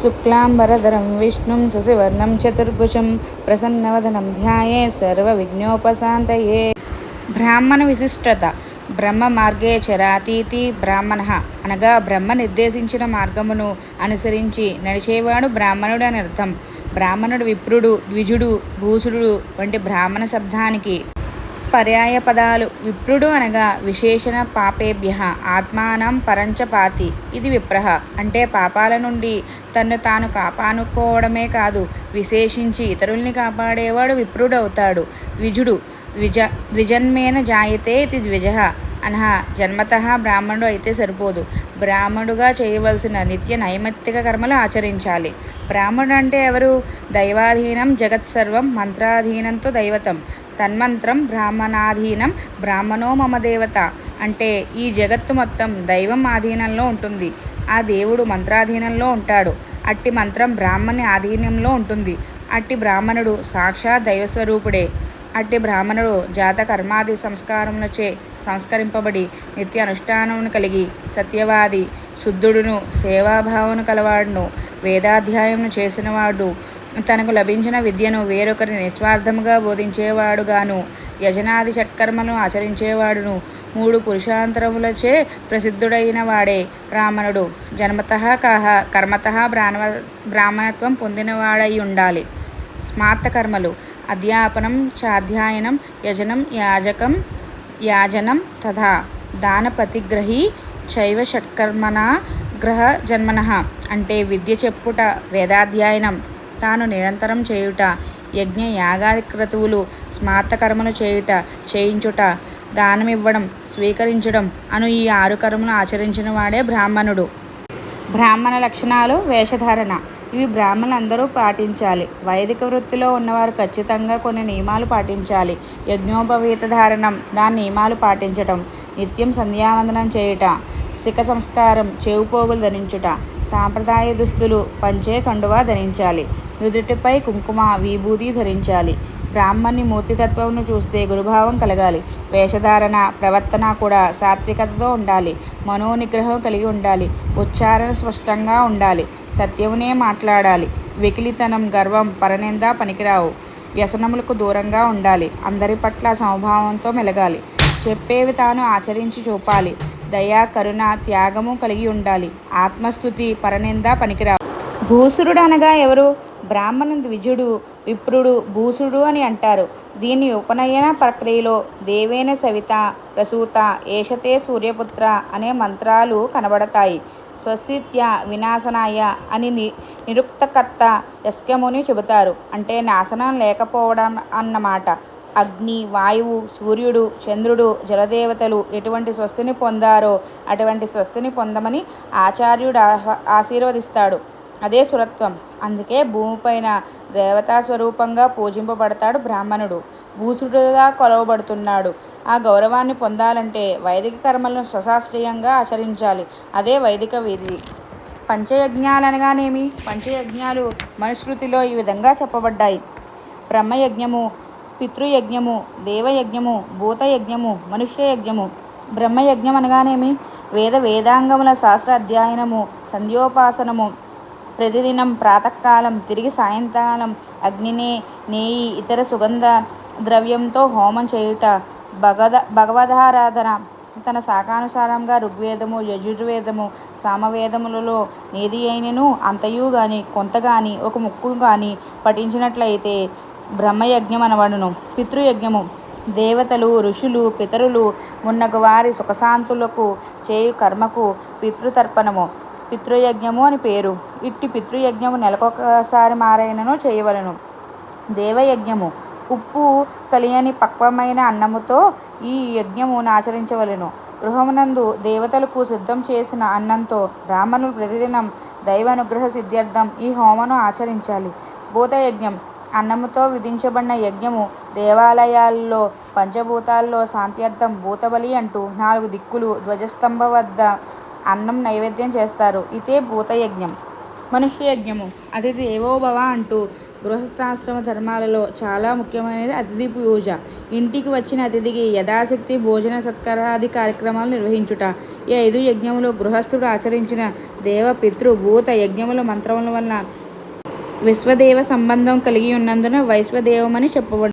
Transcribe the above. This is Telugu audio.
శుక్లాంబరధరం విష్ణుం శశివర్ణం చతుర్భుజం ప్రసన్నవదనం ధ్యాయే సర్వవిఘ్నోపశాంతయే బ్రాహ్మణ విశిష్టత బ్రహ్మ మార్గే చరాతీతి బ్రాహ్మణ అనగా బ్రహ్మ నిర్దేశించిన మార్గమును అనుసరించి నడిచేవాడు బ్రాహ్మణుడు అని అర్థం. బ్రాహ్మణుడు విప్రుడు ద్విజుడు భూసుడు వంటి బ్రాహ్మణ శబ్దానికి పర్యాయ పదాలు విప్రుడు అనగా విశేషణ పాపేభ్య ఆత్మానం పరంచపాతి. ఇది విప్రహ. అంటే పాపాల నుండి తన్ను తాను కాపాడుకోవడమే కాదు విశేషించి ఇతరుల్ని కాపాడేవాడు విప్రుడు అవుతాడు ద్విజుడు ద్విజ ద్విజన్మేన జాయతే ఇది ద్విజ. అనహ జన్మత బ్రాహ్మణుడు అయితే సరిపోదు. బ్రాహ్మణుడుగా చేయవలసిన నిత్య నైమిత్తిక కర్మలు ఆచరించాలి. బ్రాహ్మణుడు అంటే ఎవరు? దైవాధీనం జగత్ సర్వం మంత్రాధీనంతో దైవతం. తన్మంత్రం బ్రాహ్మణాధీనం. బ్రాహ్మణో మమ దేవత. అంటే ఈ జగత్తు మొత్తం దైవం ఆధీనంలో ఉంటుంది. ఆ దేవుడు మంత్రాధీనంలో ఉంటాడు. అట్టి మంత్రం బ్రాహ్మణి ఆధీనంలో ఉంటుంది. అట్టి బ్రాహ్మణుడు సాక్షాత్ దైవస్వరూపుడే. అట్టి బ్రాహ్మణుడు జాతకర్మాది సంస్కారములచే సంస్కరింపబడి నిత్య అనుష్ఠానమును కలిగి సత్యవాది శుద్ధుడును సేవాభావను కలవాడును వేదాధ్యాయమును చేసినవాడు తనకు లభించిన విద్యను వేరొకరిని నిస్వార్థముగా బోధించేవాడుగాను యజనాది షట్కర్మను ఆచరించేవాడును. మూడు పురుషాంతరములచే ప్రసిద్ధుడైన వాడే బ్రాహ్మణుడు జన్మత కాహ కర్మత బ్రాహ్మ బ్రాహ్మణత్వం పొందినవాడై ఉండాలి స్మార్త కర్మలు అధ్యాపనం చాధ్యాయనం యజనం యాజకం యాజనం తథా దానపతిగ్రహి చైవ షట్కర్మణ గ్రహ జన్మన. అంటే విద్య చెప్పుట వేదాధ్యయనం. తాను నిరంతరం చేయుట యజ్ఞ యాగాది క్రతువులు స్మార్తకర్మలు చేయుట చేయించుట దానమివ్వడం స్వీకరించడం అను ఈ ఆరు కర్మలు ఆచరించిన వాడే బ్రాహ్మణుడు. బ్రాహ్మణ లక్షణాలు వేషధారణ. ఇవి బ్రాహ్మణులందరూ పాటించాలి. వైదిక వృత్తిలో ఉన్నవారు ఖచ్చితంగా కొన్ని నియమాలు పాటించాలి. యజ్ఞోపవీత ధారణం దాని నియమాలు పాటించటం నిత్యం సంధ్యావందనం చేయుట శిఖ సంస్కారం చెవుపోగులు ధరించుట సాంప్రదాయ దుస్తులు పంచే కండువా ధరించాలి. నుదుటిపై కుంకుమ విభూతి ధరించాలి. బ్రాహ్మణి మూర్తితత్వంను చూస్తే గురుభావం కలగాలి. వేషధారణ ప్రవర్తన కూడా సాత్వికతతో ఉండాలి. మనోనిగ్రహం కలిగి ఉండాలి. ఉచ్చారణ స్పష్టంగా ఉండాలి. సత్యమునే మాట్లాడాలి. వెకిలితనం గర్వం పరనింద పనికిరావు. వ్యసనములకు దూరంగా ఉండాలి. అందరి పట్ల సమభావంతో మెలగాలి. చెప్పేవి తాను ఆచరించి చూపాలి. దయా కరుణ త్యాగము కలిగి ఉండాలి. ఆత్మస్థుతి పరనింద పనికిరావు. భూసురుడు అనగా ఎవరు? బ్రాహ్మణ ద్విజుడు విప్రుడు భూసుడు అని అంటారు. దీని ఉపనయన ప్రక్రియలో దేవేన సవిత ప్రసూత ఏషతే సూర్యపుత్ర అనే మంత్రాలు కనబడతాయి. స్వస్థిత్య వినాశనాయ అని ని నిరుక్తకర్త యస్కముని చెబుతారు. అంటే నాశనం లేకపోవడం అన్నమాట. అగ్ని వాయువు సూర్యుడు చంద్రుడు జలదేవతలు ఎటువంటి స్వస్తిని పొందారో అటువంటి స్వస్తిని పొందమని ఆచార్యుడు ఆశీర్వదిస్తాడు. అదే సురత్వం. అందుకే భూమిపైన దేవతా స్వరూపంగా పూజింపబడతాడు బ్రాహ్మణుడు. భూసుడుగా కొలవబడుతున్నాడు. ఆ గౌరవాన్ని పొందాలంటే వైదిక కర్మలను సశాస్త్రీయంగా ఆచరించాలి. అదే వైదిక విధి. పంచయజ్ఞాలు అనగానేమి? పంచయజ్ఞాలు మనుస్మృతిలో ఈ విధంగా చెప్పబడ్డాయి. బ్రహ్మయజ్ఞము పితృయజ్ఞము దేవయజ్ఞము భూతయజ్ఞము మనుష్యయజ్ఞము. బ్రహ్మయజ్ఞం అనగానేమి? వేద వేదాంగముల శాస్త్ర అధ్యయనము సంధ్యోపాసనము. ప్రతిదినం ప్రాతకాలం తిరిగి సాయంకాలం అగ్నినే నేయి ఇతర సుగంధ ద్రవ్యంతో హోమం చేయుట. భగద భగవదారాధన. తన శాఖానుసారంగా ఋగ్వేదము యజుర్వేదము సామవేదములలో నేది అయినను అంతయు కానీ కొంత కానీ ఒక ముక్కు కానీ పఠించినట్లయితే బ్రహ్మయజ్ఞం అనబడును పితృయజ్ఞము. దేవతలు ఋషులు పితరులు మున్నగు వారి సుఖశాంతులకు చేయు కర్మకు పితృతర్పణము. పితృయజ్ఞము అని పేరు. ఇట్టి పితృయజ్ఞము నెలకొకసారి మారైనను చేయవలను. దేవయజ్ఞము ఉప్పు కలియని పక్వమైన అన్నముతో ఈ యజ్ఞమును ఆచరించవలెను. గృహమునందు దేవతలకు సిద్ధం చేసిన అన్నంతో బ్రాహ్మణులు ప్రతిదినం దైవానుగ్రహ సిద్ధ్యర్థం ఈ హోమను ఆచరించాలి. భూతయజ్ఞం అన్నముతో విధించబడిన యజ్ఞము దేవాలయాల్లో పంచభూతాల్లో శాంత్యర్థం భూతబలి అంటూ నాలుగు దిక్కులు ధ్వజస్తంభ వద్ద అన్నం నైవేద్యం చేస్తారు. ఇదే భూతయజ్ఞం. మనుష్య యజ్ఞము. అతిథి భవ అంటూ గృహస్థాశ్రమ ధర్మాలలో చాలా ముఖ్యమైనది అతిథి పూజ. ఇంటికి వచ్చిన అతిథికి యథాశక్తి భోజన సత్కారాది కార్యక్రమాలు నిర్వహించుట. ఈ ఐదు యజ్ఞములు గృహస్థుడు ఆచరించిన దేవ పితృ భూత యజ్ఞముల మంత్రముల వలన విశ్వదేవ సంబంధం కలిగి ఉన్నందున వైశ్వదేవమని చెప్పబడు